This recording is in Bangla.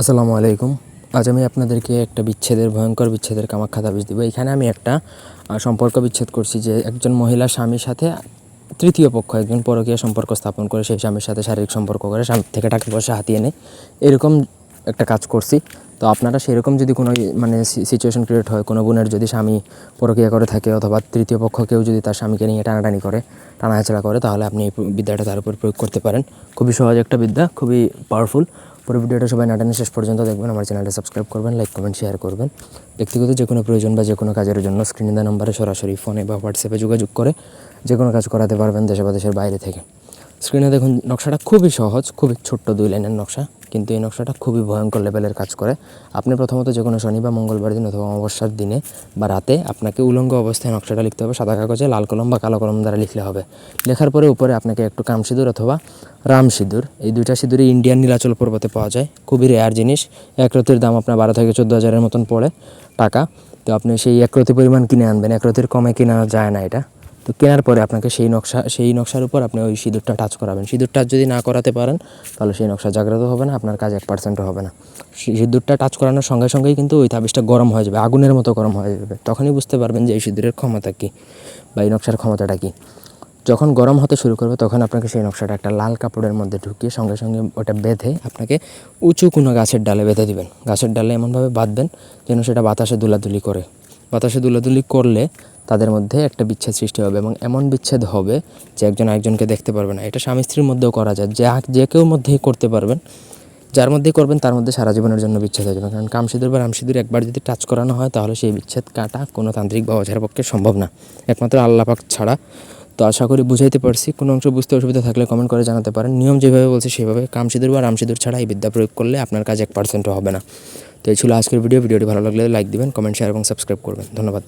আসসালামু আলাইকুম। আজ আমি আপনাদেরকে একটা বিচ্ছেদের, ভয়ঙ্কর বিচ্ছেদের কামাখ্যা তাবিজ দিব। এখানে আমি একটা সম্পর্ক বিচ্ছেদ করছি যে একজন মহিলা স্বামীর সাথে তৃতীয় পক্ষ, একজন পরকীয় সম্পর্ক স্থাপন করে, সেই স্বামীর সাথে শারীরিক সম্পর্ক করে স্বামীর থেকে টাকা পয়সা হাতিয়ে নেয়। এরকম একটা কাজ করছি। তো আপনারা সেরকম যদি কোনো মানে সিচুয়েশন ক্রিয়েট হয়, কোনো বোনের যদি স্বামী পরকীয়া করে থাকে অথবা তৃতীয় পক্ষ কেউ যদি তার স্বামীকে নিয়ে টানাটানি করে, টানাহেচড়া করে, তাহলে আপনি এই বিদ্যাটা তার উপর প্রয়োগ করতে পারেন। খুবই সহজ একটা বিদ্যা, খুবই পাওয়ারফুল পুরো ভিডিওটা সবাই নাটানি শেষ পর্যন্ত দেখবেন। আমার চ্যানেলটা সাবস্ক্রাইব করবেন লাইক কমেন্ট শেয়ার করবেন। ব্যক্তিগত যে কোনো প্রয়োজন বা যে কোনো কাজের জন্য স্ক্রিনে দেওয়া নাম্বারে সরাসরি ফোনে বা হোয়াটসঅ্যাপে যোগাযোগ করে যে কোনো কাজ করাতে পারবেন দেশে বা দেশের বাইরে থেকে। স্ক্রিনে দেখুন, নকশাটা খুবই সহজ, খুবই ছোট্ট দুই লাইনের নকশা। কিন্তু এই নকশাটা খুবই ভয়ঙ্কর লেভেলের কাজ করে। আপনি প্রথমত যে কোনো শনি বা মঙ্গলবার দিন অথবা অমাবস্যার দিনে বা রাতে আপনাকে উলঙ্গ অবস্থায় নকশাটা লিখতে হবে, সাদা কাগজে লাল কলম বা কালো কলম দ্বারা লিখলে হবে। লেখার পরে উপরে আপনাকে একটু কাম সিঁদুর অথবা রাম সিঁদুর, এই দুইটা সিঁদুরই ইন্ডিয়ান নীলাচল পর্বতে পাওয়া যায়। খুবই রেয়ার জিনিস, এক রতির দাম আপনার বারো থেকে চোদ্দ হাজারের মতন পড়ে টাকা। তো আপনি সেই এক রতি পরিমাণ কিনে আনবেন, এক রতির কমে কেনা যায় না এটা। তো কেনার পরে আপনাকে সেই নকশা, সেই নকশার উপর আপনি ওই সিঁদুরটা টাচ করাবেন। সিঁদুর টাচ যদি না করাতে পারেন, তাহলে সেই নকশা জাগ্রত হবে না, আপনার কাজ এক পার্সেন্টও হবে না। সিঁদুরটা টাচ করানোর সঙ্গে সঙ্গেই কিন্তু ওই তাবিজটা গরম হয়ে যাবে, আগুনের মতো গরম হয়ে যাবে। তখনই বুঝতে পারবেন যে এই সিঁদুরের ক্ষমতা কী বা এই নকশার ক্ষমতাটা কী। যখন গরম হতে শুরু করবে, তখন আপনাকে সেই নকশাটা একটা লাল কাপড়ের মধ্যে ঢুকিয়ে সঙ্গে সঙ্গে ওটা বেঁধে আপনাকে উঁচু কোনো গাছের ডালে বেঁধে দিবেন। গাছের ডালে এমনভাবে বাঁধবেন যেন সেটা বাতাসে দুলাদুলি করে। বাতাসে দুলাদুলি করলে তাদের মধ্যে একটা বিচ্ছেদ সৃষ্টি হবে এবং এমন বিচ্ছেদ হবে যে একজন আরেকজনকে দেখতে পারবে না। এটা স্বামী স্ত্রীর মধ্যেও করা যায়। যা যে কেউ মধ্যেই করতে পারবেন, যার মধ্যেই করবেন তার মধ্যে সারা জীবনের জন্য বিচ্ছেদ হয়ে যাবে। কারণ কামসিঁদুর বা রামসিঁদুর একবার যদি টাচ করানো হয়, তাহলে সেই বিচ্ছেদ কাটা কোনো তান্ত্রিক বা অঝার পক্ষে সম্ভব না। একমাত্র আল্লাপাক ছাড়া। তো আশা করি বুঝাইতে পারছি। কোনো অংশ বুঝতে অসুবিধা থাকলে কমেন্ট করে জানাতে পারেন। নিয়ম যেভাবে বলছে সেভাবে কামসিঁদুর বা রামসিঁদুর ছাড়া এই বিদ্যা প্রয়োগ করলে আপনার কাজ এক পার্সেন্টও হবে না। তো এই ছিল আজকের ভিডিও ভিডিওটি ভালো লাগলে লাইক দিবেন কমেন্ট শেয়ার এবং সাবস্ক্রাইব করবেন। ধন্যবাদ।